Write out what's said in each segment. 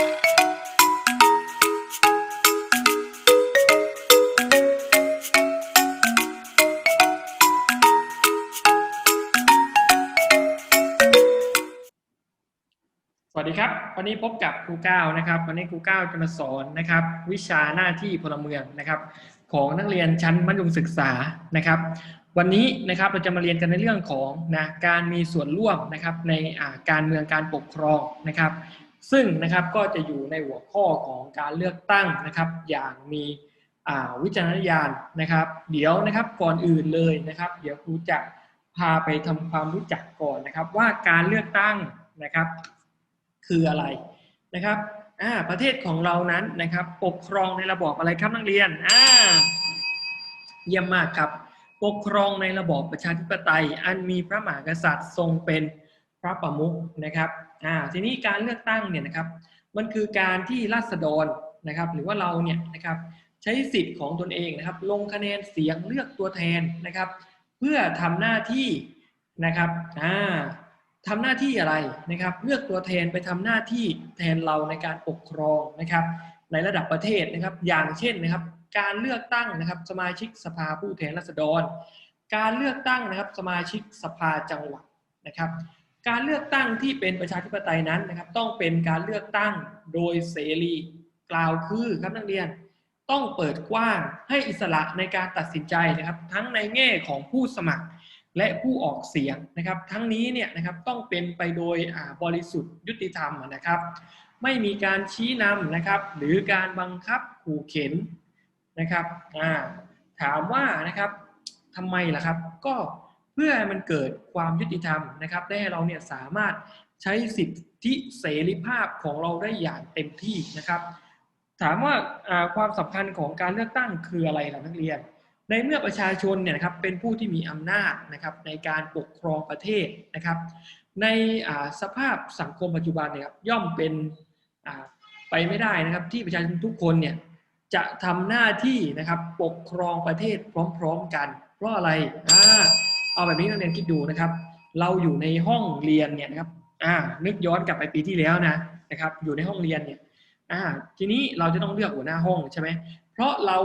สวัสดีครับ วันนี้พบกับครูก้าวนะครับ วันนี้ครูก้าวจะมาสอนนะครับ วิชาหน้าที่พลเมืองนะครับ ของนักเรียนชั้นมัธยมศึกษานะครับ วันนี้นะครับเราจะมาเรียนกันในเรื่องของนะการมีส่วนร่วมนะครับในการเมืองการปกครองนะครับ ซึ่งนะครับก็จะอยู่ในหัวข้อของการเลือกตั้งนะครับ อย่างมีวิจารณญาณนะครับ เดี๋ยวนะครับก่อนอื่นเลยนะครับ เดี๋ยวครูจะพาไปทำความรู้จักก่อนนะครับ ว่าการเลือกตั้งนะครับ คืออะไรนะครับประเทศของเรานั้นนะครับ ปกครองในระบอบอะไรครับนักเรียนอ่าเยี่ยมมากครับ ปกครองในระบอบประชาธิปไตย อันมีพระมหากษัตริย์ทรงเป็น พระประมุขนะครับอ่าทีนี้การเลือกตั้งเนี่ยนะครับมันคือการที่ราษฎรนะครับ หรือว่าเราเนี่ยนะครับใช้สิทธิ์ของตนเองนะครับ ลงคะแนนเสียงเลือกตัวแทนนะครับ เพื่อทำหน้าที่นะครับอ่าทำหน้าที่อะไรนะครับ เลือกตัวแทนไปทำหน้าที่แทนเราในการปกครองนะครับ ในระดับประเทศนะครับ อย่างเช่นนะครับ การเลือกตั้งนะครับสมาชิกสภาผู้แทนราษฎร การเลือกตั้งนะครับสมาชิกสภาจังหวัดนะครับ การเลือกตั้งที่เป็นประชาธิปไตยนั้นนะครับ ต้องเป็นการเลือกตั้งโดยเสรีกล่าวคือครับนักเรียนต้องเปิดกว้างให้อิสระในการตัดสินใจนะครับ ทั้งในแง่ของผู้สมัครและผู้ออกเสียงนะครับ ทั้งนี้เนี่ยนะครับต้องเป็นไปโดยบริสุทธิ์ยุติธรรมนะครับ ไม่มีการชี้นำนะครับ หรือการบังคับขู่เข็นนะครับถามว่านะครับทำไมล่ะครับก็ เพื่อให้มันเกิดความยุติธรรมนะครับ ได้ให้เราเนี่ยสามารถใช้สิทธิเสรีภาพของเราได้อย่างเต็มที่นะครับ ถามว่าความสำคัญของการเลือกตั้งคืออะไรล่ะนักเรียน ในเมื่อประชาชนเนี่ยนะครับเป็นผู้ที่มีอำนาจนะครับในการปกครองประเทศนะครับ ในสภาพสังคมปัจจุบันเนี่ยครับย่อมเป็นไปไม่ได้นะครับที่ประชาชนทุกคนเนี่ยจะทำหน้าที่นะครับปกครองประเทศพร้อม ๆ กัน เพราะอะไรอ่า เอาแบบนี้นักเรียนคิดดูนะครับ เราอยู่ในห้องเรียนเนี่ยนะครับอ่านึกย้อนกลับไปปีที่แล้วนะนะครับ อยู่ในห้องเรียนเนี่ยอ่าทีนี้เราจะต้องเลือกหัวหน้าห้องใช่ไหมเพราะเรา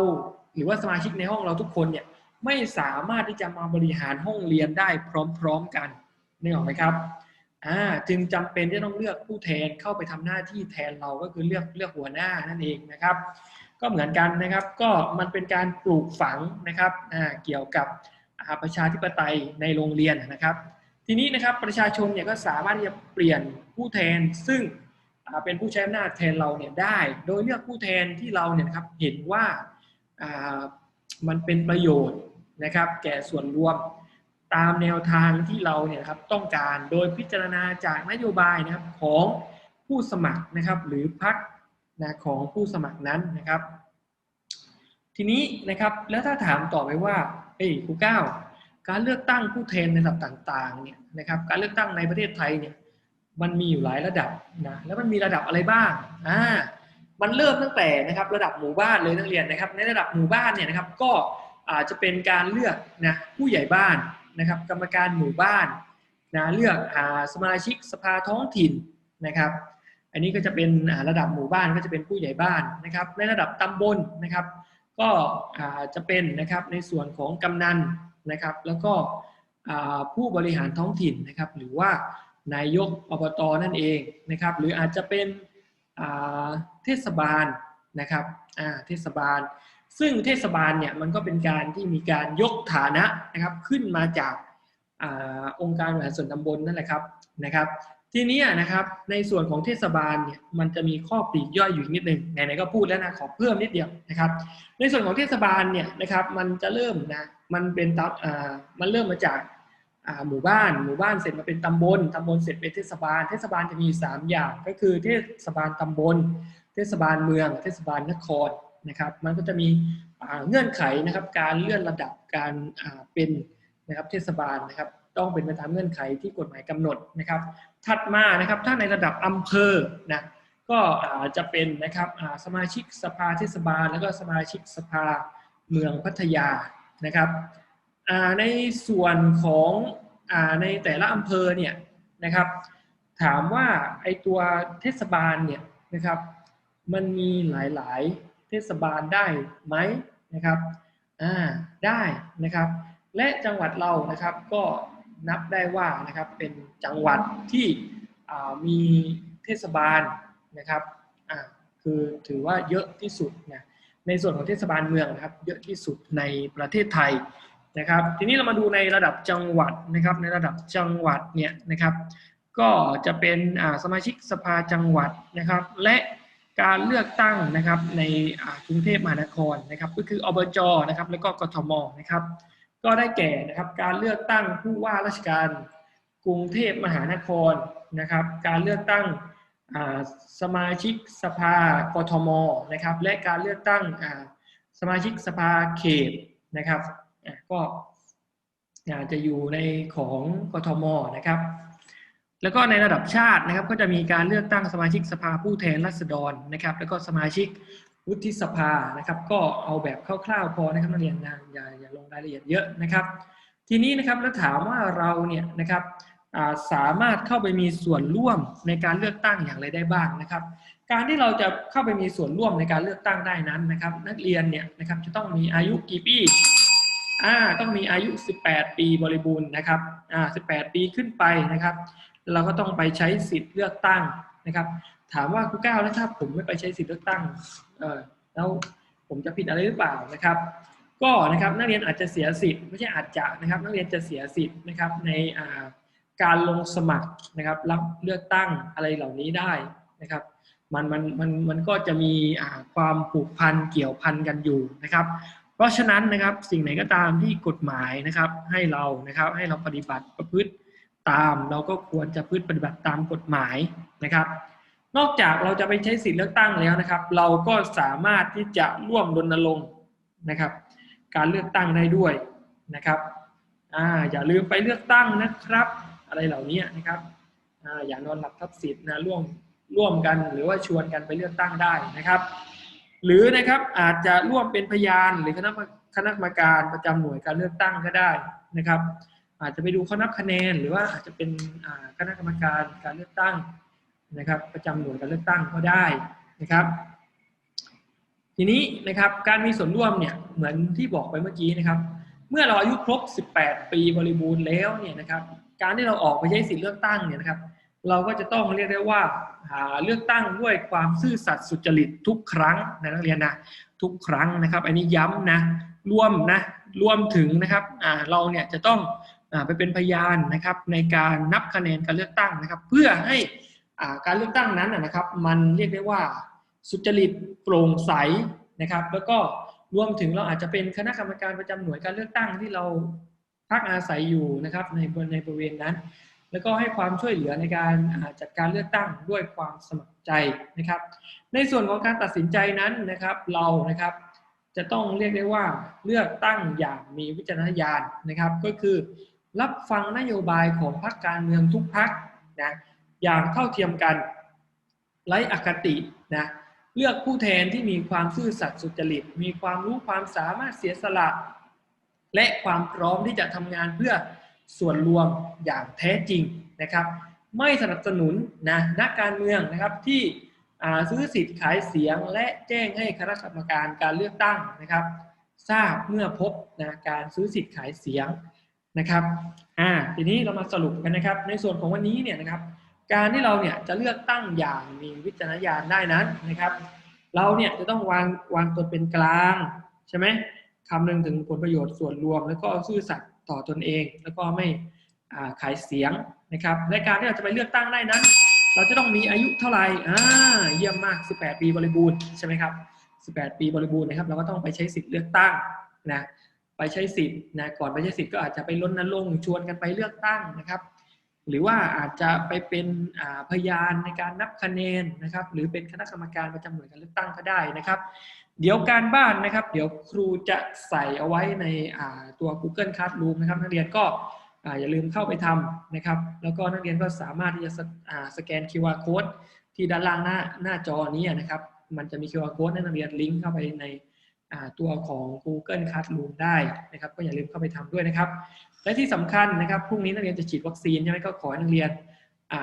หรือว่าสมาชิกในห้องเราทุกคนเนี่ยไม่สามารถที่จะมาบริหารห้องเรียนได้พร้อมๆกันนึกออกไหมครับอ่าจึงจำเป็นที่ต้องเลือกผู้แทนเข้าไปทำหน้าที่แทนเราก็คือเลือกเลือกหัวหน้านั่นเองนะครับ ก็เหมือนกันนะครับก็มันเป็นการปลูกฝังนะครับอ่าเกี่ยวกับ ประชาธิปไตยในโรงเรียนนะครับ ทีนี้นะครับประชาชนเนี่ยก็สามารถที่จะเปลี่ยนผู้แทน ซึ่งเป็นผู้ใช้อำนาจแทนเราเนี่ยได้ โดยเลือกผู้แทนที่เราเนี่ยครับเห็นว่ามันเป็นประโยชน์นะครับแก่ส่วนรวมตามแนวทางที่เราเนี่ยครับต้องการโดยพิจารณาจากนโยบายนะครับของผู้สมัครนะครับ หรือพรรคนะของผู้สมัครนั้นนะครับ ทีนี้นะครับแล้วถ้าถามต่อไปว่า เอ้ยครูก้าวการเลือกตั้งผู้แทนในระดับต่างๆเนี่ยนะครับการเลือกตั้งในประเทศไทยเนี่ยมันมีอยู่หลายระดับนะแล้วมันมีระดับอะไรบ้างอ่ามันเริ่มตั้งแต่นะครับระดับหมู่บ้านเลยนักเรียนนะครับ ในระดับหมู่บ้านเนี่ยนะครับก็อาจจะเป็นการเลือกนะผู้ใหญ่บ้านนะครับ กรรมการหมู่บ้านนะเลือกอาสมาชิกสภาท้องถิ่นนะครับ อันนี้ก็จะเป็นระดับหมู่บ้านก็จะเป็นผู้ใหญ่บ้านนะครับ ในระดับตำบลนะครับ ก็จะเป็นนะครับในส่วนของกำนันนะครับ แล้วก็ผู้บริหารท้องถิ่นนะครับ หรือว่านายกอบตนั่นเองนะครับ หรืออาจจะเป็นเทศบาลนะครับเทศบาล ซึ่งเทศบาลเนี่ยมันก็เป็นการที่มีการยกฐานะนะครับขึ้นมาจากอองค์การบริหารส่วนตำบลนั่นแหละครับนะครับ ทีนี้นะครับในส่วนของเทศบาลเนี่ยมันจะมีข้อปลีกย่อยอยู่นิดนึงไหนๆก็พูดแล้วนะขอเพิ่มนิดเดียวนะครับ ในส่วนของเทศบาลเนี่ยนะครับมันจะเริ่มนะมันเป็นตับอ่ามันเริ่มมาจากอ่าหมู่บ้าน หมู่บ้านเสร็จมาเป็นตำบลตำบลเสร็จเป็นเทศบาล เทศบาลจะมี 3 อย่าง ก็คือเทศบาลตำบล เทศบาลเมือง เทศบาลนครนะครับ มันก็จะมีเงื่อนไขนะครับการเลื่อนระดับการเป็นนะครับเทศบาลนะครับ ต้องเป็นไปตามเงื่อนไขที่กฎหมายกำหนดนะครับ ถัดมานะครับถ้าในระดับอำเภอนะก็จะเป็นนะครับสมาชิกสภาเทศบาล แล้วก็สมาชิกสภาเมืองพัทยานะครับในส่วนของในแต่ละอำเภอเนี่ยนะครับถามว่าไอตัวเทศบาลเนี่ยนะครับมันมีหลายๆเทศบาลได้ไหมนะครับอ่าได้นะครับ และจังหวัดเรานะครับก็ นับได้ว่านะครับเป็นจังหวัดที่มีเทศบาลนะครับคือถือว่าเยอะที่สุดนะในส่วนของเทศบาลเมืองนะครับเยอะที่สุดในประเทศไทยนะครับ ทีนี้เรามาดูในระดับจังหวัดนะครับในระดับจังหวัดเนี่ยนะครับ ก็จะเป็นสมาชิกสภาจังหวัดนะครับ และการเลือกตั้งนะครับในกรุงเทพมหานครนะครับ ก็คืออบจนะครับ แล้วก็กทมนะครับ ก็ได้แก่นะครับการเลือกตั้งผู้ว่าราชการกรุงเทพมหานครนะครับ การเลือกตั้งสมาชิกสภากทมนะครับและการเลือกตั้งสมาชิกสภาเขตนะครับก็จจะอยู่ในของกทมนะครับ แล้วก็ในระดับชาตินะครับก็จะมีการเลือกตั้งสมาชิกสภาผู้แทนราษฎรนะครับ แล้วก็สมาชิก วุฒิสภานะครับ ก็เอาแบบคร่าวๆพอนะครับนักเรียนนะอย่าอย่าลงรายละเอียดเยอะนะครับ ทีนี้นะครับแล้วถามว่าเราเนี่ยนะครับสามารถเข้าไปมีส่วนร่วมในการเลือกตั้งอย่างไรได้บ้างนะครับ การที่เราจะเข้าไปมีส่วนร่วมในการเลือกตั้งได้นั้นนะครับ นักเรียนเนี่ยนะครับจะต้องมีอายุกี่ปีอ่าต้องมีอายุ 18 ปีบริบูรณ์นะครับอ่า18 ปีขึ้นไปนะครับ เราก็ต้องไปใช้สิทธิ์เลือกตั้ง นะครับ ถามว่าครูก้าวแล้วถ้าผมไม่ไปใช้สิทธิ์เลือกตั้งเออแล้วผมจะผิดอะไรหรือเปล่านะครับ ก็นะครับนักเรียนอาจจะเสียสิทธิ์ไม่ใช่อาจจะนะครับ นักเรียนจะเสียสิทธิ์นะครับในาการลงสมัครนะครับรับเลือกตั้งอะไรเหล่านี้ได้นะครับมันมันมันมันก็จะมีความผูกพันเกี่ยวพันกันอยู่นะครับ เพราะฉะนั้นนะครับสิ่งไหนก็ตามที่กฎหมายนะครับให้เรานะครับให้เราปฏิบัติประพฤติ ตาม เราก็ควรจะพฤติปฏิบัติตามกฎหมายนะครับ นอกจากเราจะไปใช้สิทธิเลือกตั้งแล้วนะครับ เราก็สามารถที่จะร่วมรณรงค์นะครับ การเลือกตั้งได้ด้วยนะครับอ่าอย่าลืมไปเลือกตั้งนะครับ อะไรเหล่านี้นะครับอ่าอย่านอนหลับทับสิทธิ์นะร่วมร่วมกันหรือว่าชวนกันไปเลือกตั้งได้นะครับ หรือนะครับอาจจะร่วมเป็นพยานหรือคณะคณะกรรมการประจำหน่วยการเลือกตั้งก็ได้นะครับ อาจจะไปดูเขานับคะแนน หรือว่าอาจจะเป็นคณะกรรมการการเลือกตั้งนะครับ ประจำหน่วยการเลือกตั้งก็ได้นะครับ ทีนี้นะครับการมีส่วนร่วมเนี่ยเหมือนที่บอกไปเมื่อกี้นะครับ เมื่อเราอายุครบ 18 ปีบริบูรณ์แล้วเนี่ยนะครับ การที่เราออกไปใช้สิทธิเลือกตั้งเนี่ยนะครับ เราก็จะต้องเรียกได้ว่าหาเลือกตั้งด้วยความซื่อสัตย์สุจริตทุกครั้งนะนักเรียนนะทุกครั้งนะครับ อันนี้ย้ำนะรวมนะรวมถึงนะครับเราเนี่ยจะต้อง ไปเป็นพยานนะครับในการนับคะแนนการเลือกตั้งนะครับ เพื่อให้การเลือกตั้งนั้นนะครับ มันเรียกได้ว่าสุจริตโปร่งใสนะครับ แล้วก็รวมถึงเราอาจจะเป็นคณะกรรมการประจำหน่วยการเลือกตั้งที่เราพักอาศัยอยู่นะครับในในบริเวณนั้น แล้วก็ให้ความช่วยเหลือในการจัดการเลือกตั้งด้วยความสมัครใจนะครับ ในส่วนของการตัดสินใจนั้นนะครับเรานะครับจะต้องเรียกได้ว่าเลือกตั้งอย่างมีวิจารณญาณนะครับ ก็คือ รับฟังนโยบายของพรรคการเมืองทุกพรรคนะอย่างเท่าเทียมกันไร้อคตินะเลือกผู้แทนที่มีความซื่อสัตย์สุจริต มีความรู้ความสามารถเสียสละ และความพร้อมที่จะทำงานเพื่อส่วนรวมอย่างแท้จริงนะครับ ไม่สนับสนุนนะนักการเมืองนะครับที่ซื้อสิทธิ์ขายเสียงและแจ้งให้คณะกรรมการการเลือกตั้งนะครับ ทราบเมื่อพบนะการซื้อสิทธิ์ขายเสียง นะครับอ่าทีนี้เรามาสรุปกันนะครับ ในส่วนของวันนี้เนี่ยนะครับ การที่เราเนี่ยจะเลือกตั้งอย่างมีวิจารณญาณได้นั้นนะครับ เราเนี่ยจะต้องวางวางตนเป็นกลางใช่ไหมคำนึงถึงผลประโยชน์ส่วนรวม แล้วก็ซื่อสัตย์ต่อตนเอง แล้วก็ไม่ขายเสียงนะครับและการที่เราจะไปเลือกตั้งได้นั้น เราจะต้องมีอายุเท่าไหร่อ่าเยี่ยมมาก 18 ปีบริบูรณ์ใช่ไหมครับ 18 ปีบริบูรณ์นะครับ เราก็ต้องไปใช้สิทธิ์เลือกตั้งนะ ไปใช้สิทธิ์นะก่อนไปใช้สิทธิ์ก็อาจจะไปล้นนลงชวนกันไปเลือกตั้งนะครับ หรือว่าอาจจะไปเป็นพยานในการนับคะแนนนะครับ หรือเป็นคณะกรรมการประจำหน่วยการเลือกตั้งก็ได้นะครับ เดี๋ยวการบ้านนะครับ เดี๋ยวครูจะใส่เอาไว้ในตัว Google Classroom นะครับ นักเรียนก็อย่าลืมเข้าไปทำนะครับ แล้วก็นักเรียนก็สามารถที่จะสแกน QR code ที่ด้านล่างหน้าหน้าจอนี้นะครับ มันจะมี QR code ให้นักเรียนลิงก์เข้าไปใน ตัวของ Google Classroom ได้นะครับ ก็อย่าลืมเข้าไปทำด้วยนะครับ และที่สำคัญนะครับพรุ่งนี้นักเรียนจะฉีดวัคซีนใช่ไหมก็ขอให้นักเรียน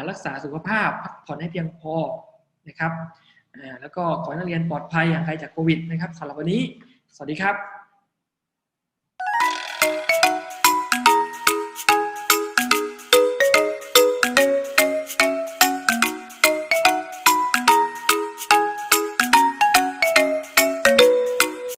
รักษาสุขภาพพักผ่อนให้เพียงพอนะครับแล้วก็ขอให้นักเรียนปลอดภัยอย่างไรจากโควิดนะครับสำหรับวันนี้ สวัสดีครับ